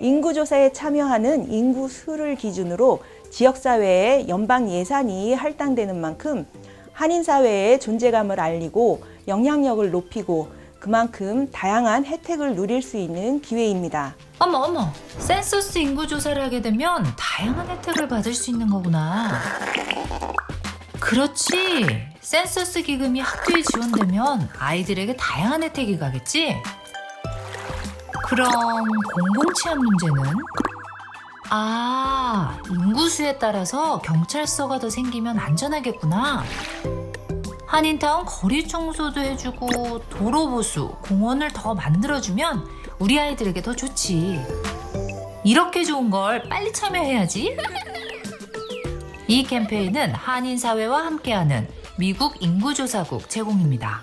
인구조사에 참여하는 인구 수를 기준으로 지역사회에 연방 예산이 할당되는 만큼 한인사회의 존재감을 알리고 영향력을 높이고 그만큼 다양한 혜택을 누릴 수 있는 기회입니다. 어머 어머. 센서스 인구 조사를 하게 되면 다양한 혜택을 받을 수 있는 거구나. 그렇지. 센서스 기금이 학교에 지원되면 아이들에게 다양한 혜택이 가겠지 그럼 공공치안 문제는 아 인구수에 따라서 경찰서가 더 생기면 안전하겠구나 한인타운 거리 청소도 해주고 도로 보수, 공원을 더 만들어주면 우리 아이들에게 더 좋지. 이렇게 좋은 걸 빨리 참여해야지. 이 캠페인은 한인사회와 함께하는 미국 인구조사국 제공입니다.